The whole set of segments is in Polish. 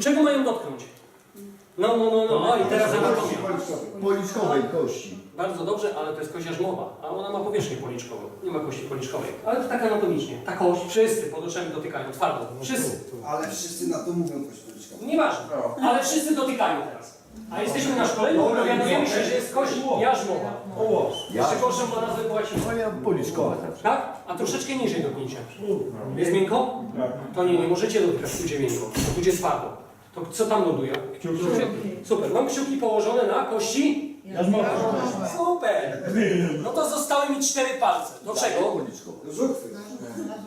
Czego mają dotknąć? No, no, no, no, i teraz anatomia. Policzkowej kości. Bardzo dobrze, ale to jest kość jarzmowa, a ona ma powierzchnię policzkową. Nie ma kości policzkowej. Ale to tak anatomicznie. Ta kość wszyscy pod oczami dotykają, twardo. Wszyscy. Ale wszyscy na to mówią kość policzkową. Nieważne. Ale wszyscy dotykają teraz. A jesteśmy na szkoleniu, dowiadujemy się, że jest kość jarzmowa. Jeszcze gorszą ma nazwę po łacinie. Moja policzkowa zawsze. Tak? A troszeczkę niżej dotknięcia. Jest miękko? To nie, nie możecie dotykać, tu gdzie miękko. To tu gdzie twardo. To co tam ląduje? Super. Mam kciuki położone na kości? Super. No to zostały mi cztery palce. Do czego? Żuchwy.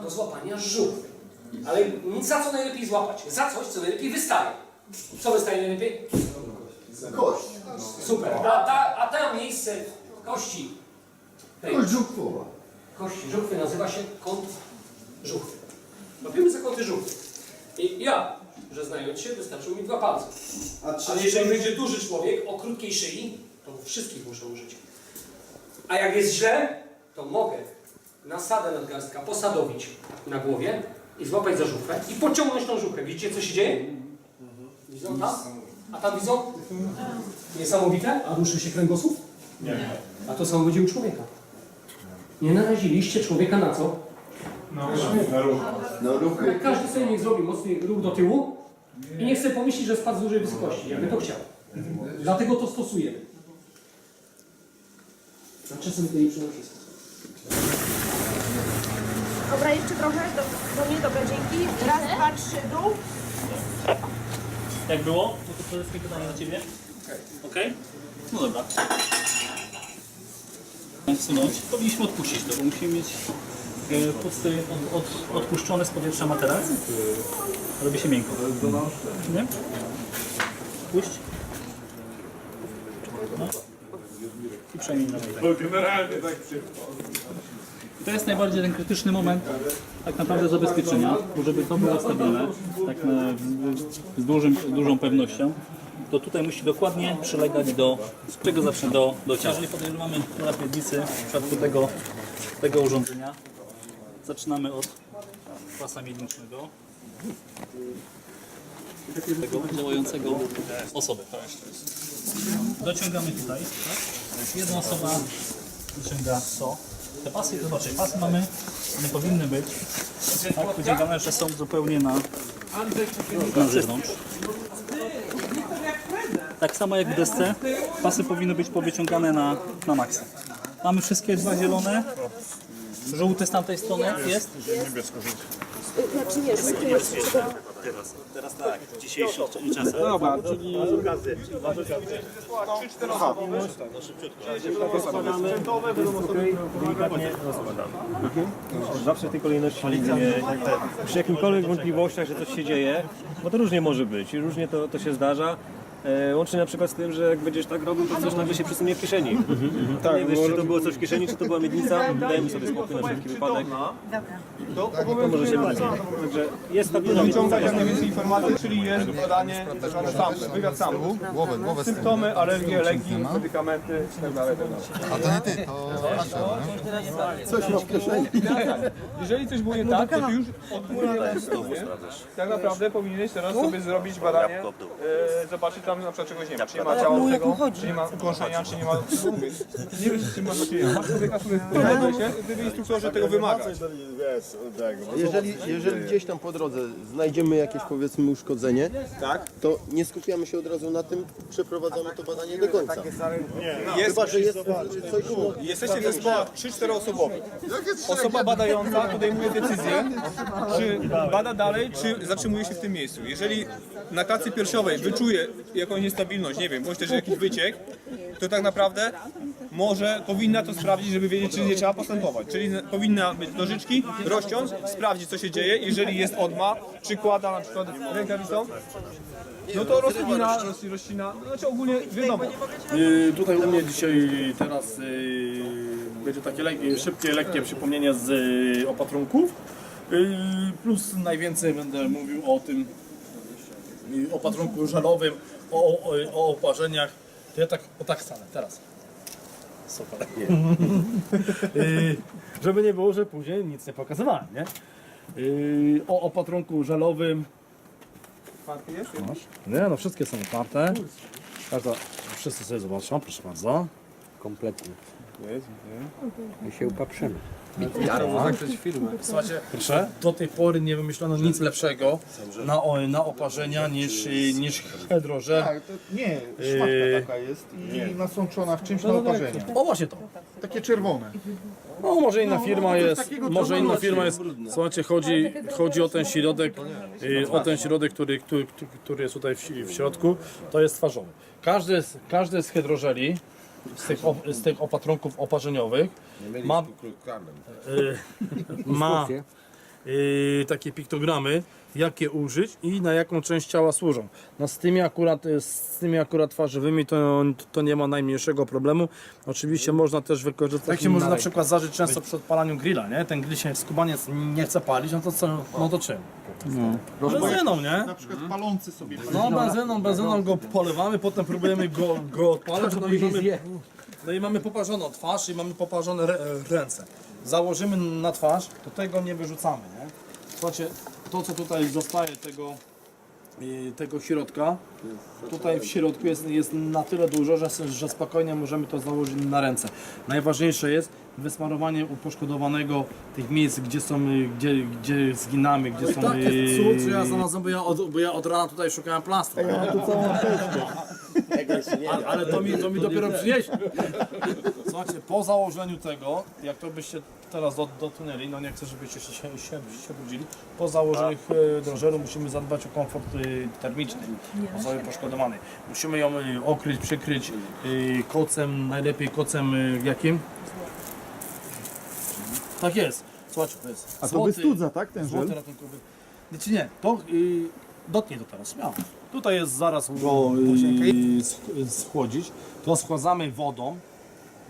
Do złapania żuchwy. Ale nic za co najlepiej złapać? Za coś, co najlepiej wystaje. Co wystaje najlepiej? Kość. Super. A, ta, a tam miejsce kości, tej Kość żuchwowa. kości żuchwy nazywa się kąt żuchwy. Robimy za kąty żuchwy. I ja, że znając się, wystarczyły mi dwa palce. A Ale jeżeli będzie duży człowiek o krótkiej szyi, to wszystkich muszę użyć. A jak jest źle, to mogę nasadę nadgarstka posadowić na głowie i złapać za żuchwę i pociągnąć tą żuchwę. Widzicie, co się dzieje? Widzą tam? A tam widzą? Niesamowite? A ruszy się kręgosłup? Nie. A to samo będzie u człowieka. Nie naraziliście człowieka na co? No ruchy. Jak każdy sobie niech zrobi mocny ruch do tyłu i nie chce pomyśleć, że spadł z dużej wysokości, jakby to chciał. Dlatego to stosujemy. A czasem to nie przynosi. Dobra, jeszcze trochę do, do mnie, dobra, dzięki. Raz, dwa, trzy, dół. Jak było? No to wszystkim pytanie do Ciebie. Okej? No dobra. Wsunąć. Powinniśmy odpuścić to, bo musimy mieć e, pusty, od, od, odpuszczony z powietrza materac. Robi się miękko. Nie? Puść. No. I przejmij na mnie. I to jest najbardziej ten krytyczny moment tak naprawdę zabezpieczenia, bo żeby to było stabilne, tak na, z, z, dużym, z dużą pewnością, to tutaj musi dokładnie przylegać do, czego zawsze do, do ciała. Jeżeli podejrzewamy uraz miednicy w przypadku tego, tego urządzenia, zaczynamy od pasa miednicznego, tego działającego osoby. Dociągamy tutaj, tak? Jedna osoba dociąga to. Te pasy, znaczy pasy mamy, one powinny być tak podzielone, że są zupełnie na, na zewnątrz. Tak samo jak w desce, pasy powinny być powyciągane na, na maksa. Mamy wszystkie dwa zielone, żółty z tamtej strony jest. Znaczy nie, żółty jest Teraz tak, w dzisiejszych czasach. delikatnie rozkładamy. Zawsze w tej kolejności przy jakimkolwiek wątpliwościach, że coś się dzieje, bo to różnie może być i różnie to, to się zdarza. E, łącznie na przykład z tym, że jak będziesz tak robił, to coś nagle się przesunie w kieszeni. Tak, nie wiesz, czy to było coś w kieszeni, czy to była miednica, dajemy sobie spokój na wszelki wypadek. To może się wydarzyć. Także jest stabilna wyciągać jak najwięcej informacji, czyli jest badanie tak zwane sample, wywiad samplów, symptomy, alergie, leki, medykamenty itd. A to nie ty, to nasze, Coś ma w kieszeni. Jeżeli coś było nie tak, to ty już odmówisz. Tak naprawdę powinieneś teraz sobie zrobić badanie, e, zobaczyć tam na przykład czegoś nie ma, czy nie ma działającego, czy nie ma ukąszenia, czy nie ma... Nie czym masz do czynienia. Masz człowieka, który dowiaduje się, gdyby instruktorzy tego wymagać. Jeżeli, jeżeli gdzieś tam po drodze znajdziemy jakieś powiedzmy uszkodzenie, Tak? to nie skupiamy się od razu na tym, przeprowadzamy to badanie do końca. Jest, Chyba, że jest coś no, Jesteście w zespołach 3-4 osobowych. Osoba badająca podejmuje decyzję, czy bada dalej, czy zatrzymuje się w tym miejscu. Jeżeli na klatce piersiowej wyczuje jakąś niestabilność, nie wiem, bądź też jakiś wyciek, to tak naprawdę może, powinna to sprawdzić, żeby wiedzieć, czy nie trzeba postępować. Czyli powinna być nożyczki, rozciąć, sprawdzić, co się dzieje. Jeżeli jest odma, przykłada na przykład rękawicą, no to rozcina, roz- rozcina, znaczy ogólnie wiadomo. Y, Tutaj u mnie dzisiaj teraz y, będzie takie le szybkie, lekkie przypomnienie z y, opatrunków. Y, plus najwięcej będę mówił o tym opatrunku żelowym, o, o, o oparzeniach. To ja tak, o tak stanę teraz. Super. y, żeby nie było, że później nic nie pokazywałem, nie? Y, o opatrunku żelowym. otwarty jest? Nie, no wszystkie są otwarte. Każda, wszyscy sobie zobaczą, proszę bardzo. Kompletnie. Jest, My się upatrzymy. Słuchajcie, proszę, do tej pory nie wymyślono nic lepszego na, o- na oparzenia niż, niż hydrożel. Tak, to nie, szmatka taka jest i nasączona w czymś na oparzenie. O właśnie to. Takie czerwone. No może inna firma jest, może inna firma jest, słuchajcie, chodzi, chodzi o ten środek, y, o ten środek, który, który, który jest tutaj w, w środku, to jest twarzowy. Każdy z, każdy z hydrożeli, z tych, op, z tych opatrunków oparzeniowych ma, y, ma y, takie piktogramy, jakie użyć i na jaką część ciała służą. No z tymi akurat, y, z tymi akurat twarzowymi to, to nie ma najmniejszego problemu. Oczywiście można też wykorzystać... Jak się może na przykład zdarzyć często przy odpalaniu grilla, nie? Ten grill się skubaniec nie chce palić, no to co, no to czym? No. Benzyną, nie? Na przykład palący sobie. No benzyną, benzyną go polewamy, potem próbujemy go, go odpalać, no i mamy, no i mamy poparzoną twarz i mamy poparzone re, ręce. Założymy na twarz, to tego nie wyrzucamy, nie? Słuchajcie, to co tutaj zostaje tego, y, tego środka, tutaj w środku jest, jest na tyle dużo, że, że spokojnie możemy to założyć na ręce. Najważniejsze jest wysmarowanie uposzkodowanego tych miejsc, gdzie są, gdzie, gdzie zginamy, gdzie są... Tak jest cud, że ja znalazłem, bo ja od, bo ja od rana tutaj szukałem plastru. Ale, ale to mi, to mi dopiero przynieśli. Słuchajcie, po założeniu tego, jak to byście teraz do- dotknęli, no nie chcę, żebyście się, się, się, się budzili, po założeniu e, drążeru musimy zadbać o komfort e, termiczny osoby poszkodowanej. Musimy ją e, okryć, przykryć e, kocem, najlepiej kocem e, jakim? Tak jest. Słuchajcie, to jest A to złoty- wystudza, tak, ten Złoty żel? ratunkowy. Znaczy nie, to y, dotknij to teraz, śmiało. Tutaj jest zaraz go y, sch- schłodzić. To schładzamy wodą,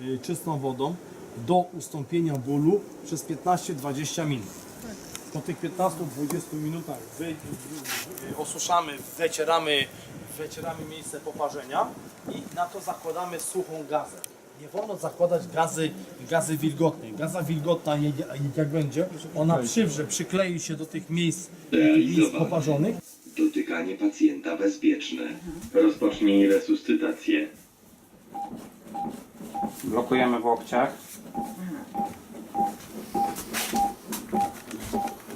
y, czystą wodą do ustąpienia bólu przez 15-20 minut. Po tych 15-20 minutach wy, osuszamy, wycieramy, wycieramy miejsce poparzenia i na to zakładamy suchą gazę. Nie wolno zakładać gazy, gazy wilgotnej. Gaza wilgotna, je- jak, będzie, ona przywrze, przyklei się do tych miejsc, miejsc poparzonych Dotykanie pacjenta bezpieczne. Rozpocznij resuscytację. Blokujemy w łokciach.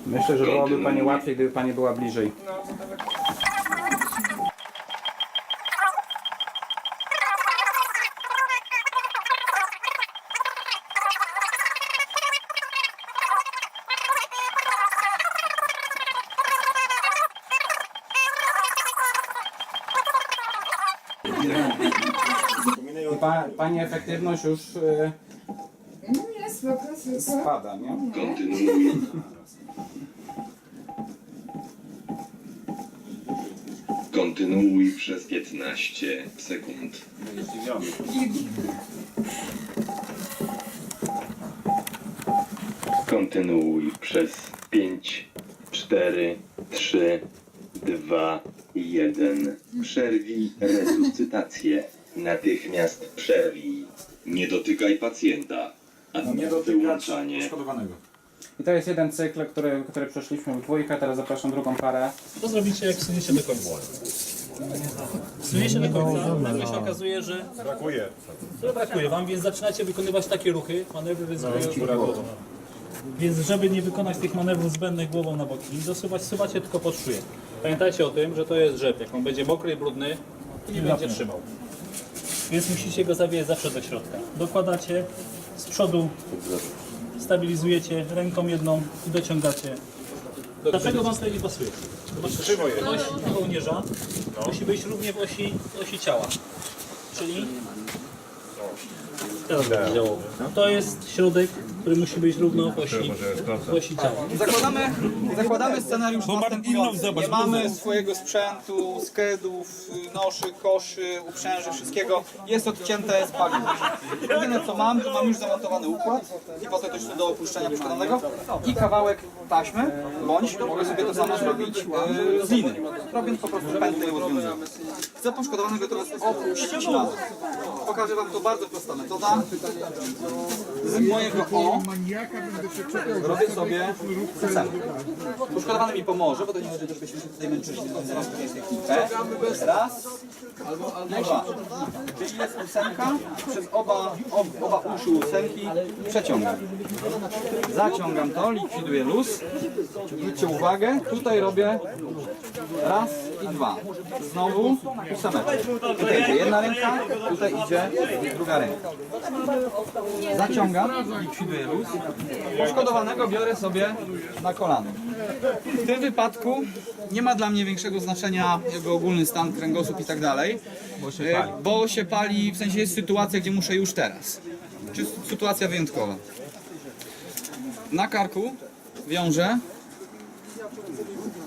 Myślę, że byłoby Pani łatwiej, gdyby Pani była bliżej. I pa, pani efektywność już y, spada, nie? Kontynuuj. Kontynuuj przez 15 sekund. Kontynuuj przez 5, 4, 3, 2, 1. Przerwij resuscytację. Natychmiast przerwij. Nie dotykaj pacjenta. A wyłączanie. I to jest jeden cykl, który, który przeszliśmy w dwójkę, teraz zapraszam drugą parę. To zrobicie jak suniecie do końca. Suniecie do końca, nagle się okazuje, że brakuje. Że brakuje wam, więc zaczynacie wykonywać takie ruchy, manewry ryzykujące głową. Więc żeby nie wykonać tych manewrów zbędnych głową na boki, dosuwać, suwacie tylko pod szyję. Pamiętajcie o tym, że to jest rzep. Jak on będzie mokry i brudny, to nie będzie trzymał. Więc musicie go zawijać zawsze do środka. Dokładacie z przodu, stabilizujecie ręką jedną i dociągacie. Dlaczego wam to nie pasuje? Oś kołnierza musi być równie w osi, osi ciała. Czyli teraz będzie działało. To jest środek, który musi być równo w osi, w osi ciała. Zakładamy, zakładamy scenariusz następujący. Nie mamy swojego sprzętu, skedów, noszy, koszy, uprzęży, wszystkiego. Jest odcięte z paliw. Jedyne co mam, to mam już zamontowany układ, hipotetyczny do opuszczenia przeszkodowanego i kawałek taśmy, bądź mogę sobie to samo zrobić e, z liny, robiąc po prostu pętlę i rozwiązując. Chcę poszkodowanego teraz opuścić na. Pokażę Wam to bardzo prostą metodą. Z mojego O robię sobie ósemkę. Poszkodowany mi pomoże, bo to nie będzie, żebyśmy się tutaj męczyli, zaraz to jest technikę. Raz, dwa. Czyli jest ósemka, przez oba, ob, oba uszy ósemki przeciągam. Zaciągam to, likwiduję luz. Zwróćcie uwagę, tutaj robię raz i dwa. Znowu ósemeczka. Tutaj idzie jedna ręka, tutaj idzie druga ręka. Zaciągam, likwiduję luz. Poszkodowanego biorę sobie na kolano. W tym wypadku nie ma dla mnie większego znaczenia jego ogólny stan, kręgosłup i tak dalej, e, bo się pali, w sensie jest sytuacja, gdzie muszę już teraz. Czy sytuacja wyjątkowa. Na karku wiążę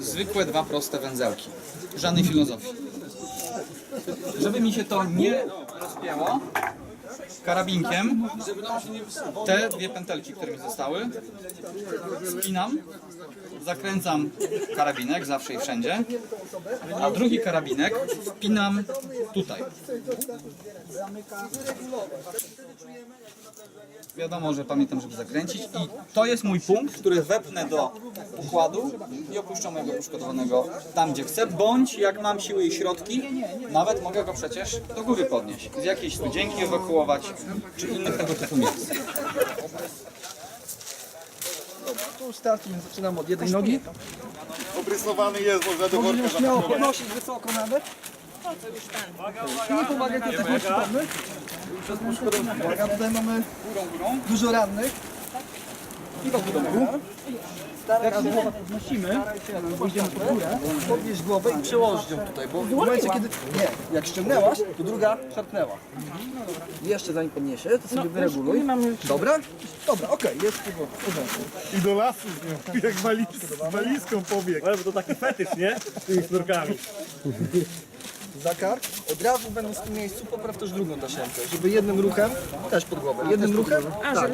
zwykłe dwa proste węzełki. Żadnej filozofii. Żeby mi się to nie rozpięło, karabinkiem te dwie pętelki, które mi zostały, spinam, zakręcam karabinek zawsze i wszędzie, a drugi karabinek wpinam tutaj. Wiadomo, że pamiętam, żeby zakręcić i to jest mój punkt, który wepnę do układu i opuszczę mojego poszkodowanego tam, gdzie chcę, bądź jak mam siły i środki, nawet mogę go przecież do góry podnieść, z jakiejś studzienki ewakuować, czy innych tego typu miejsc. Tu starty, więc zaczynam od jednej nogi. Obrysowany jest, można do worka Możemy śmiało podnosić wysoko nawet. Nie pomagaj tutaj przytomny. Uwaga, tutaj mamy dużo rannych. I do budynku. Teraz głowę podnosimy, pójdziemy pod górę, podnieść głowę i przełożyć ją tutaj, bo w momencie kiedy, nie, jak ściągnęłaś, to druga szarpnęła. Jeszcze zanim podniesie, to sobie wyreguluj. Dobra? Dobra, okej, jest w porządku. I do lasu z nią, jak waliz, z walizką pobiegł. Ale to taki fetysz, nie? Z tymi sznurkami. Za kark, od razu będą w tym miejscu, popraw też drugą tasiemkę, żeby jednym ruchem, też pod głowę, jednym ruchem, tak,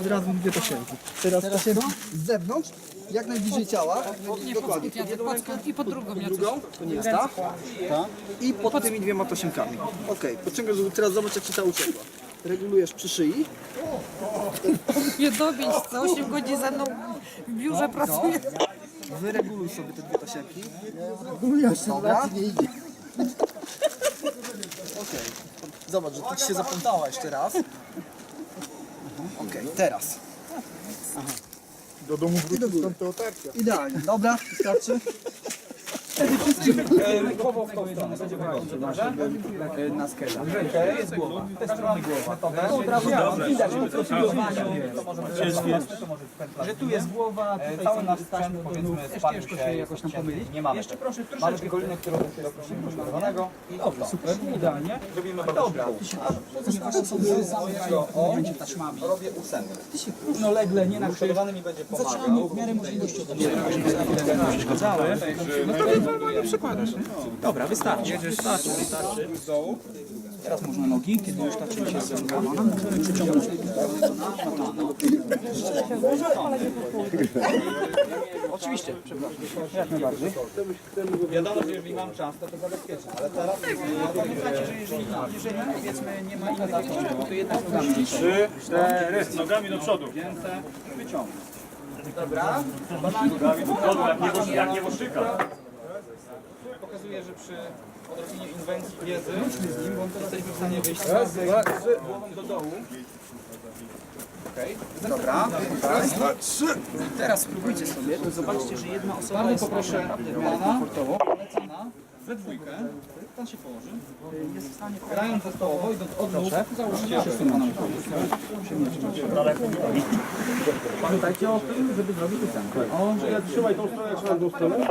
od razu dwie tasiemki. Teraz tasiemki z zewnątrz, jak najbliżej ciała, dokładnie, pod jedną ręką, I pod drugą. drugą, to nie jest ta, ta, i pod tymi dwiema tasiemkami. Okej, podciągasz, żeby teraz zobacz jak ci ta uciekła. Regulujesz przy szyi, Nie dobić, co 8 godzin ze mną w biurze pracuje. wyreguluj sobie te dwie tasiemki. Dobra? nie idzie. Okej, zobacz, że ty ci się zaplątała jeszcze raz. Okej, teraz. Do domu stąd te otarcia. Idealnie, dobra, wystarczy. Głową w tą stronę, będzie wygodnie, dobrze? Na skeda. To jest głowa, to jest strony głowa. To od po profilowaniu, to może być że tu jest głowa, cały nasz sprzęt powiedzmy spalił się jakoś tam. Nie mamy. Jeszcze proszę Mamy tylko dobra, super, idealnie. Robimy bardzo dobra. O, taśmami. Robię ósemkę. Równolegle, nie na poszkodowany mi będzie pomagał. w miarę możliwości. Przeszkadzały. Przekładasz. Dobra, wystarczy. Wystarczy, wystarczy. Teraz można nogi, kiedy już ta część jest związana. Możemy przyciągnąć Oczywiście, przepraszam. Jak najbardziej. Wiadomo, że jeżeli mam czas, to to zabezpieczę, ale teraz pamiętajcie, że jeżeli, jeżeli powiedzmy nie ma innych jakichś to jednak nogami. Trzy, cztery. Nogami do przodu. Ręce wyciągnąć. Dobra. Nogami do przodu, jak jak nieboszczyka. Pokazuje, że przy odrobinie inwencji wiedzy jesteśmy w stanie wyjść z głową do dołu. Okej, dobra. Teraz spróbujcie sobie, to zobaczcie, że jedna osoba Bardzo poproszę pana, polecana, we dwójkę, pan się położy, jest w stanie, grając zespołowo, idąc od nóg, załóżcie się na Pamiętajcie o tym, żeby zrobić ósemkę. O, że Trzymaj tą stronę, trzymaj tą stronę.